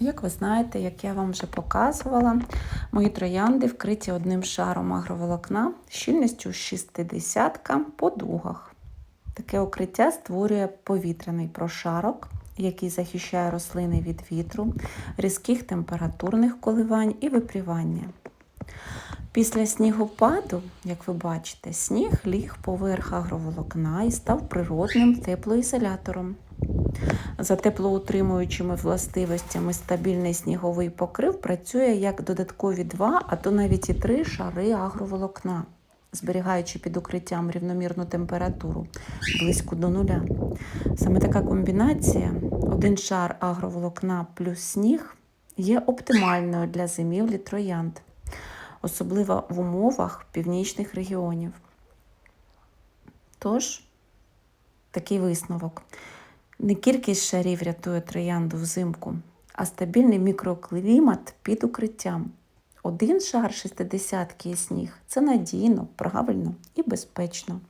Як ви знаєте, як я вам вже показувала, мої троянди вкриті одним шаром агроволокна щільністю 60 по дугах. Таке укриття створює повітряний прошарок, який захищає рослини від вітру, різких температурних коливань і випрівання. Після снігопаду, як ви бачите, сніг ліг поверх агроволокна і став природним теплоізолятором. За теплоутримуючими властивостями стабільний сніговий покрив працює як додаткові два, а то навіть і три шари агроволокна, зберігаючи під укриттям рівномірну температуру близько до нуля. Саме така комбінація, один шар агроволокна плюс сніг, є оптимальною для зимівлі троянд, особливо в умовах північних регіонів. Тож, такий висновок. Не кількість шарів рятує троянду взимку, а стабільний мікроклімат під укриттям. Один шар 60 і сніг це надійно, правильно і безпечно.